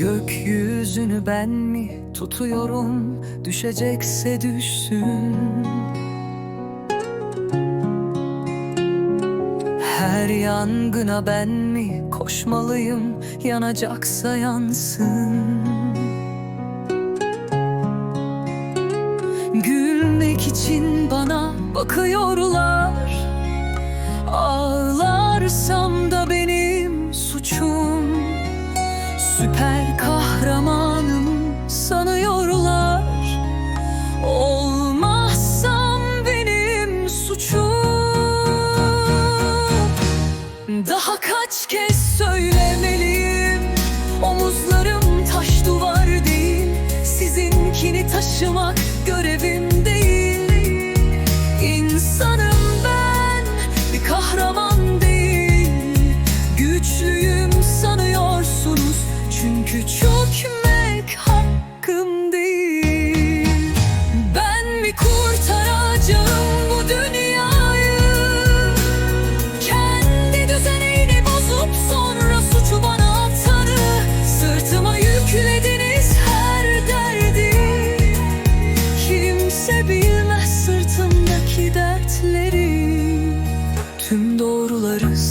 yüzünü ben mi tutuyorum? Düşecekse düşsün. Her yangına ben mi koşmalıyım? Yanacaksa yansın. Gülmek için bana bakıyorlar. Ağlarsam da benim suçum. Süper Daha kaç kez söylemeliyim? Omuzlarım taş duvar değil Sizinkini taşımak görevim değil. İnsanım ben bir kahraman değil. Güçlüyüm sanıyorsunuz Çünkü çökmek hakkım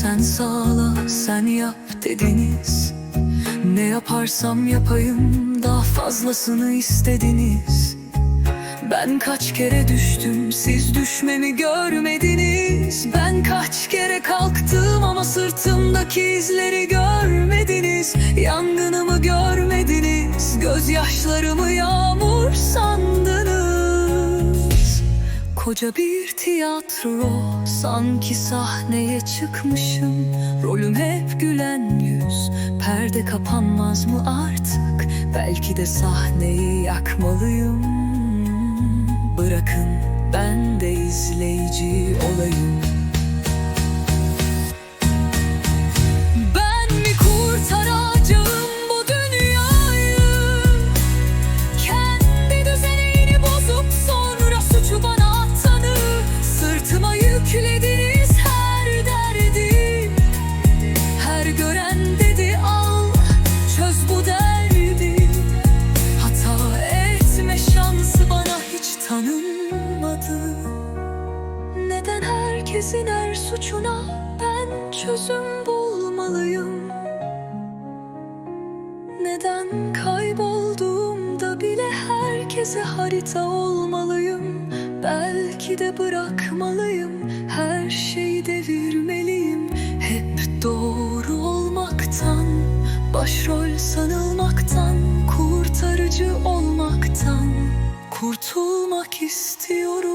sen sağla sen yap dediniz. Ne yaparsam yapayım daha fazlasını istediniz. Ben kaç kere düştüm siz düşmemi görmediniz. Ben kaç kere kalktım ama sırtımdaki izleri görmediniz. Yangınımı görmediniz Gözyaşlarımı yağmur sandınız Koca bir tiyatro sanki sahneye çıkmışım. Rolüm hep gülen yüz perde kapanmaz mı artık? Belki de sahneyi yakmalıyım. Bırakın ben de izleyici olayım herkesin her suçuna ben çözüm bulmalıyım. Neden kaybolduğumda bile herkese harita olmalıyım? Belki de bırakmalıyım her şeyi devirmeliyim. Hep doğru olmaktan, başrol sanılmaktan Kurtarıcı olmaktan kurtulmak istiyorum